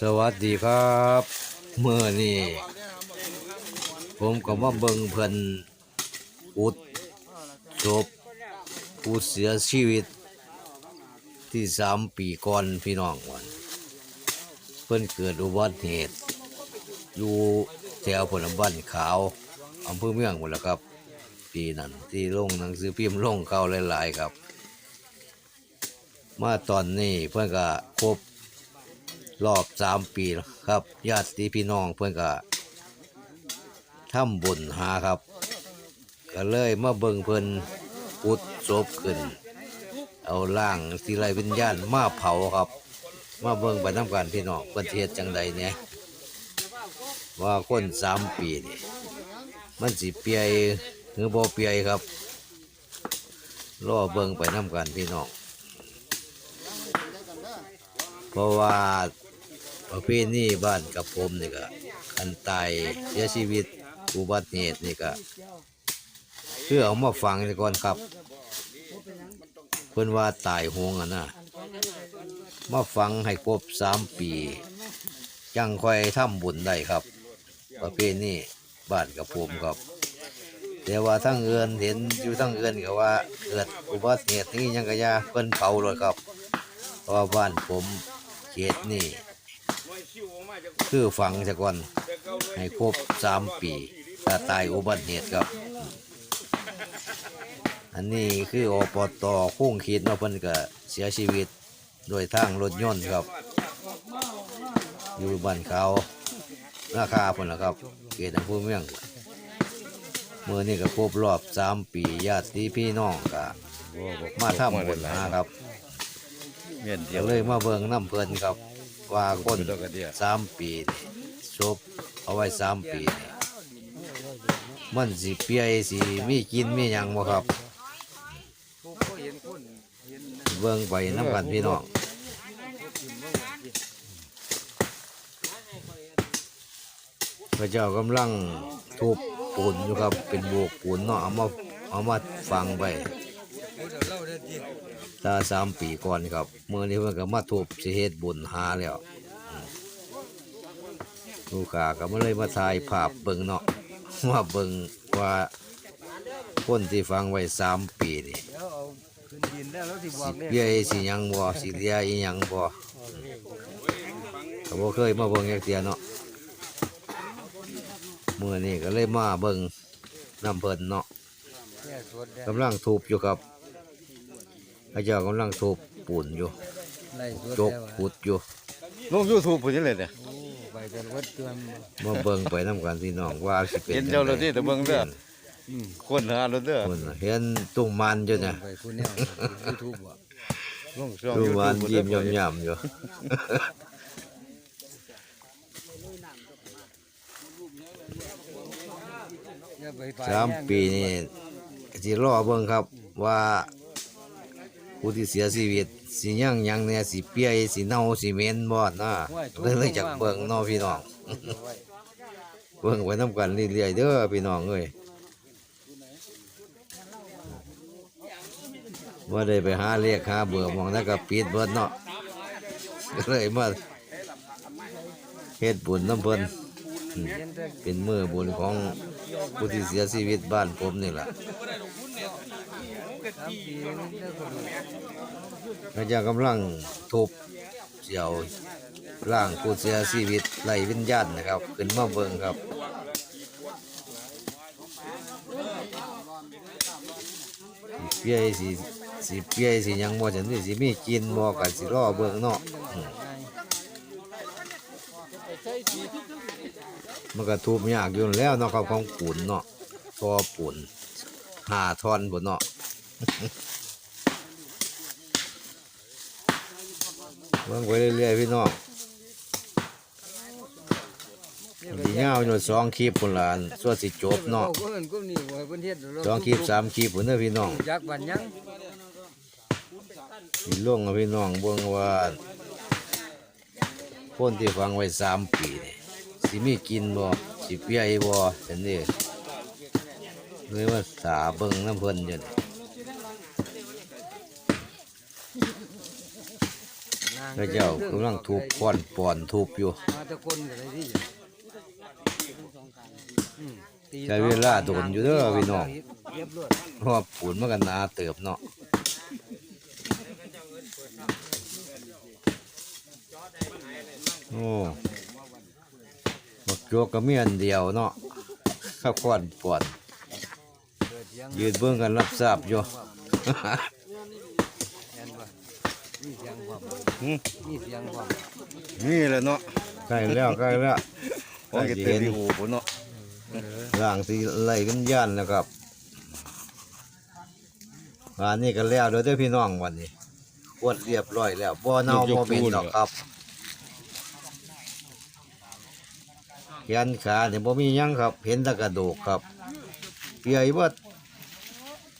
สวัสดีครับเมื่อนี่ผมก็มาเบิ่งเพิ่นอุดศพผู้เสียชีวิต ที่สามปีก่อนพี่น้องวันเพิ่นเกิดอุบัติเหตุ อยู่แถวผลบ้านขาวอำเภอเมืองหมดแล้วครับปีนั้นที่ลงหนังสือพิมพ์ลงเข้าหลายๆครับ มาตอนนี้เพื่อนก็ครบ รอบสามปีครับญาติพี่น้องเพื่อนก็ทำบุญหาครับ ก็เลยมาเบิ่งเพิ่อนอุดศพขึ้น เอาล่างสิไรวิญญาณมาเผาครับ มาเบิ่งไปน้ำกันพี่น้องเพิ่นเฮ็ดจังใดเนี่ยว่าคนสามปีนี่มันสิเปียหรือบ่เปียครับรอเบิ่งไปน้ำกันพี่น้องเพราะว่า ประเพณีบ้านกับผมนี่ก็คันตายเสียชีวิตอุบัติเหตุนี่ก็เพื่อเอามาฟังก่อนครับเพิ่อนว่าตายหงอะนะมาฟังให้ครบสามปีจังค่อยทำบุญได้ครับ ประเพณีบ้านกับผมครับแต่ว่าทั้งเอือนเห็นอยู่ทั้งเอือนก็ว่าเกิดอุบัติเหตุนี่ยังกะยาเพิ่นเผาเลยครับเพราะว่าบ้านผมเขตนี่ คือฝังซะก่อน ให้ครบสามปี ถ้าตายอุบัติเหตุครับ อันนี้คืออปตคุ้งขีดเนาะเพิ่นก็เสียชีวิตโดยทางรถยนต์ครับ อยู่บ้านเขาราคาเพิ่นล่ะครับเขตอำเภอเมืองเมื่อนี้ก็ครบรอบสามปีญาติพี่น้องก็มาทำบุญหาครับ เมียนเดีเดี๋ยยววเลยมาเบิ่งน้ำเพิ่นครับ ว่าคนสามปีนี่จบเอาไว้สามปีนี่มันสิเปียสิมีกินมีหยังบ่ครับ เบิ่งไปน้ำกันพี่น้องพระเจ้ากำลังทุบปูนอยู่ครับ เป็นโบกปูนเนาะเอามาเอามาฟังไป ตาสามปีก่อนครับเมื่อนี้เพิ่นก็มาทุบสิเฮ็ดบุญหาแล้วลูกค้าก็มาเลยมาถ่ายภาพเบิ่งเนาะว่าเบิ่งว่าคนที่ฟังไว้สามปีนี่เสียเอาขึ้นดินแล้วแล้วสิบอกเสียเบี้ยสิยังบ่สิเลียอีหยังบ่ก็บ่เคยมาเบิ่งจักเทียเนาะมื้อนี้ก็เลยมาเบิ่งน้ำเพิ่นเนาะกำลังทุบอยู่ครับ พระเจ้ากำลังทุบปูนอยู่ไล่สวดจกแล้วอะขุดอยู่ลงยูทูบผมนี่เลยเนี่ย โอ้ไปจนวัดเตือนมาเบิ่งไปน้ำกันพี่น้องว่าสิเป็นเห็นเจ้าเราที่แต่เบิ่งเด้อคนหาเราเด้อคนน่ะเห็นตุ้งมันอยู่เนี่ยไปคุณเนี่ยยูทูบอะลงช่องตุ้งยูมันทูบยิ้มย่ำๆอยู่ อย่าไปไปสามปีนี่สิรอเบิ่งครับว่า ผู้ที่เสียชีวิตสิยังหยังเนี่ยสิเปียสิเน่าสิเหม็นบ่นะเลยเลยจากเบิ่งเนาะพี่น้องเบิ่งไว้น้ำกันเรื่อยๆเด้อพี่น้องเอ้ยว่าได้ไปหาเลขหาเบอร์หมองนั้นก็ปิดเบิดเนาะก็เลยมาเฮ็ดบุญน้ำเพิ่นอืมเห็นแต่เป็นมือบุญของผู้ที่เสียชีวิตบ้านผมนี่แหละ สามปีนี่ได้ก็ดู พระเจ้ากำลังทุบเสียวร่างผู้เสียชีวิตไล่วิญญาณนะครับ ขึ้นมาเบิ่งครับเปียสิสิเปียสิยังบ่จังนี่สิมีกินบ่กันสิรอเบิ่งเนาะมันก็ทุบยากอยู่แล้วเนาะครับของปูนเนาะทอปูนหาทอนพุ่เนาะ เบิ่งไปเรื่อยๆพี่น้องดีเงาอยู่สองคลิปพุ่นล่ะส่วนสิจบเนาะอก็เอิ้นก็นี่ว่าเพิ่นเฮ็ดสองคลิปสามคลิปพุ่นเด้อพี่น้องจักบันยังสิลงกับพี่น้องเบิ่งว่าคนที่ฟังไว้สามปีนี่สิมีกินบ่สิเปียบ่จังนี้เลยว่าสาเบิ่งน้ำเพิ่นอยู่นี่ นาง พระเจ้ากำลังทุบป้อนป่อนทุบอยู่มาตะกนกันเลยที่ใช้เวลาโดนอยู่เด้อพี่น้องเพราะว่าปูนมันก็หนาเติบเนาะโอ้บักโจกก็มีอันเดียวเนาะข้าวควันป่อนเปิดเสียงยืนเบิ่งกันรับทราบอยู่ แอนว่ามีเสียงควา มหืมมีเสียงความนี่แหละเนาะใกล้แล้วใกล้แล้วโอ้ยเตะดีหูพุ่นเนาะร่างสีไล่วิญญาณนะครับวันนี้ก็แล้วเด้อเด้อพี่น้องวันนี้ควดเรียบร้อยแล้วบ่เน่าบ่เหม็นหรอกครับแขนขาเนี่ยบ่มีหยังครับ เห็นแต่กระดูกครับเปียเบิด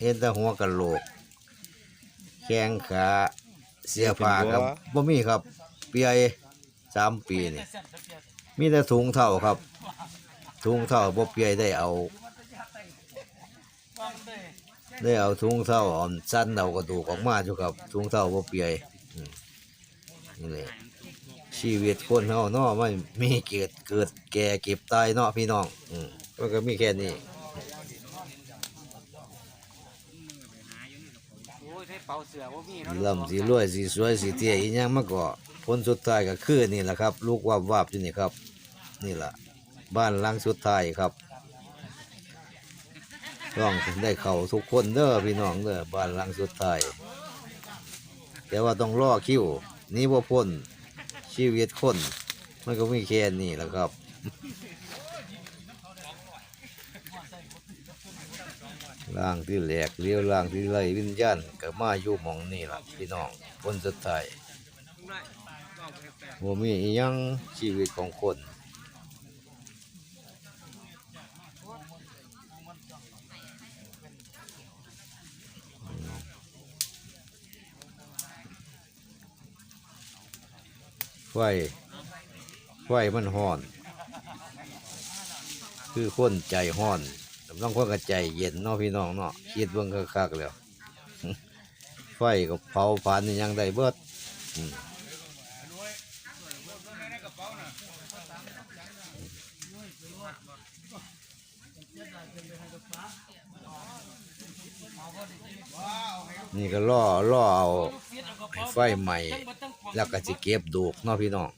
เห็นแต่หัวกะโหลกแข้งขา เสียผ้าครับบ่มีครับ เปียสามปีนี่มีแต่ถุงเท่าครับถุงเท่าบ่เปียได้เอา ได้เอาถุงเท่าอ่อนสั้นเอากระดูกออกมาอยู่ครับถุงเท่าบ่เปียอืมนี่เลยชีวิตคนเฮาเนาะมันมีเกิดเกิดแก่เก็บตายเนาะพี่น้อง อืมมันก็มีแค่นี้ โอ้ยให้ เป่าเสือว่ามีเนาะลำสีรวยสีสวยสีเตี้ยอีหยังมาก็ผลสุดท้ายก็คือนี่แหละครับ ลูกวาบวาบอยู่นี่ครับ นี่แหละบ้านหลังสุดท้ายครับต้องได้เข้าทุกคนเด้อพี่น้องเด้อบ้านหลังสุดท้ายแต่ว่าต้องรอคิวหนี่บ่พ้นชีวิตคนมันก็มีแค่นี้แหละครับ ร่างที่แหลกเลี้ยวร่างที่ไล่วิญญาณก็มาอยู่หมองนี่ล่ะพี่น้องคนสุดท้ายบ่มียังชีวิตของคนไฟไฟมันห้อน คือคนใจห้อน ต้องคนก็ใจเย็นเนาะพี่น้องเนาะคิดเบิ่งคักๆแล้วไฟก็เผาผ่านยังได้เบิดนี่ก็ล่อล่อเอาไฟใหม่ แล้วก็สิเก็บดูกเนาะพี่น้อง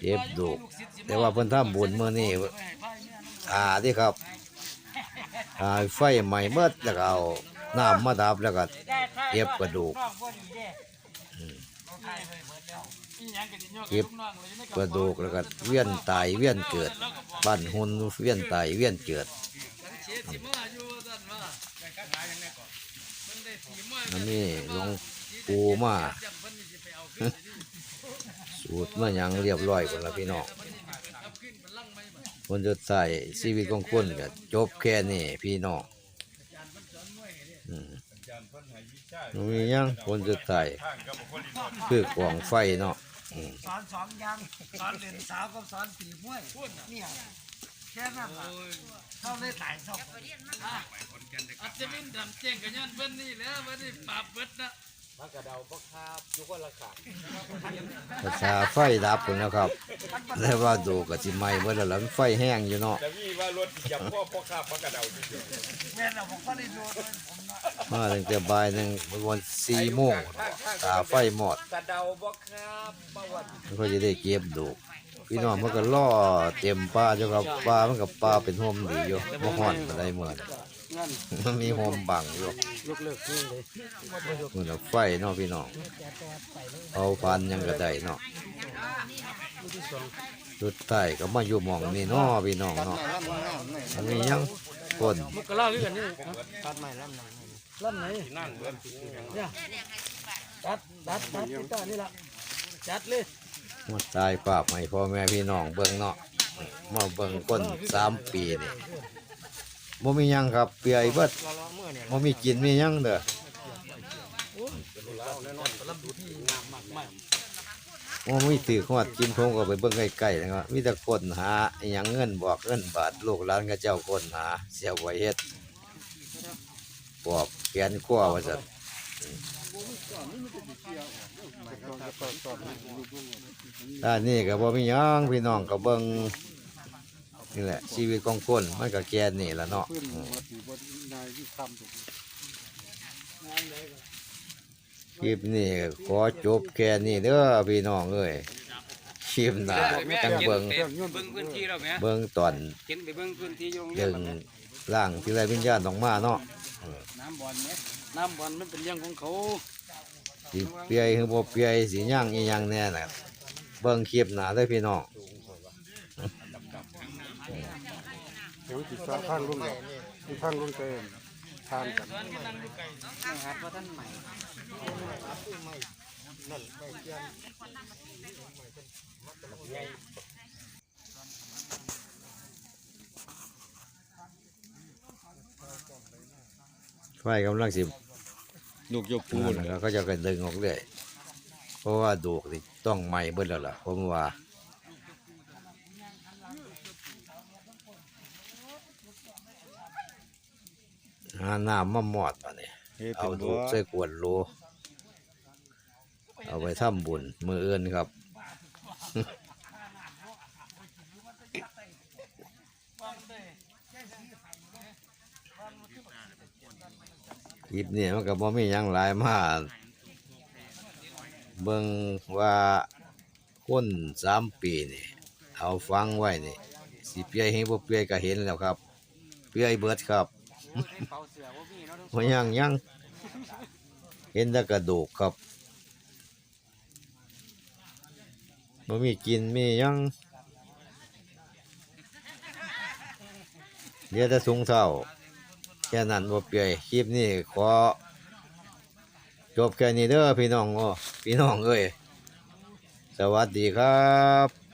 เก็บดูกแต่ว่าเพิ่นทำบุญมื้อนี้ อ่าที่ครับอ่าไฟใหม่เบิดแล้วก็เอาน้ำมาดับแล้วก็เก็บกระดูกเก็บกระดูกแล้วก็เวียนตายเวียนเกิดบ้านหุ่นเวียนตายเวียนเกิดอันนี้ลงปูมาสูตรมาหยังเรียบร้อยคนละพี่น้อง คนจะใส่ชีวิตของคนก็จบแค่นี้พี่น้องอืมมียังคนจะใส่คือกล่องไฟเนาะสอนสองย่างสอนเล่นสาวกับสอนตีมวยเนี่ยแค่นั้นละเขาเลยตายศพอาจจะเป็นดำเจงกันย้อนเบิ้นนี่แล้ววันนี้ปราบเบิดนะ ประชาไฟดับคนแล้วครับแต่ว่าดูกับสิไหม้เมื่อแล้วมันไฟแห้งอยู่เนาะแต่พี่ว่ารถจับพ่อพ่อข้าพักกระเดาทีเดียวแม่นเราผมก็ได้ดูด้วยผมเนาะมาตั้งแต่บ่ายหนึ่งวันสี่โมงตาไฟหมดกระเดาบ่ครับประวัติมันก็จะได้เก็บดูพี่น้องมันก็ล่อเต็มป่าเจ้ากับป่ามันกับป่าเป็นโฮมดีอยู่บ่ฮ้อนปานใดเหมือน มันมีโฮมบังอยู่ยกเลิกนี่เลยมันเอาไฟเนาะพี่น้องเอาพันหยังก็ได้เนาะสุดท้ายก็มาอยู่หม่องนี่เนาะพี่น้องเนาะอันนี้ยังคนก็เล่าด้วยกันนี่ตัดใหม่ลำไหนลำไหนนั่นเบิ้ลตัดตัดตัดที่ต้านี่ละจัดเลยมาตายปราบให้พ่อแม่พี่น้องเบิ่งเนาะมาเบิ่งคนสามปีนี่ บ่มีหยังครับ เปียเบิดบ่มีกินมีหยังเด้อบ่มีถือขวดกินผมก็ไปเบิ่งใกล้ๆนะครับมีแต่คนหาอิหยังเงินบอกเงินบาทลูกหลานก็เจ้าคนหา เสียไว้เฮ็ดปอบแขนขั้วว่าซั่นด้านนี้ก็บ่มีหยังพี่น้องก็เบิ่ง นี่แหละ ชีวิตของคนมันก็แก่นี่ล่ะเนาะอืมคลิปนี้ขอจบแค่นี้เด้อพี่น้องเอ้ยคลิปหน้าจังเบิ่งเบิ่งพื้นที่แล้วแม่เบิ่งตอนเห็นไปเบิ่งพื้นที่อยู่โรงเรียเรื่นองแล้วแม่ร่างที่ไรวิญญาณต้องมาเนาะน้ำบอลแม่น้ำบอลมันเป็นเรื่องของเขาสิเปียหรือบ่เปียสิย่างอีหยังแน่น่ะเบิ่งคลิปหน้าเด้อพี่น้อง เดี๋ยวติดสาข้างลุงที่ข้างลุงเต็มทานกันนะครับเพราะท่านใหม่ไฟกำลังสิลูกยกปูปูนนแล้วก็จะกระดึงออกเรื่อยเพราะว่าดูกนี่ต้องใหม่เบิดแล้วล่ะผมว่า หาน้ำมาหมอดป่ะเนี่ยเฮ็ดเอาเป็นดูบ่กใส่ขวดโหลเอาไปทำบุญมือเอื่นครับ คลิปนี้มันก็บ่มีหยังหลายมาเบิ่งว่าคนสามปีนี่ เอาฟังไว้นี่ สิเปียให้บ่เปียก็เห็นแล้วครับ เปียเบิดครับเป่าเสือว่า มีเนาะบ่ยังยังเห็นแต่กระดูกครับบ่มีกินมียังเหลือแต่ถุงเท้าแค่นั้นบ่เปียคลิปนี้ขอจบแค่นี้เด้อพี่น้องโอ้พี่น้องเอ้ยสวัสดีครับ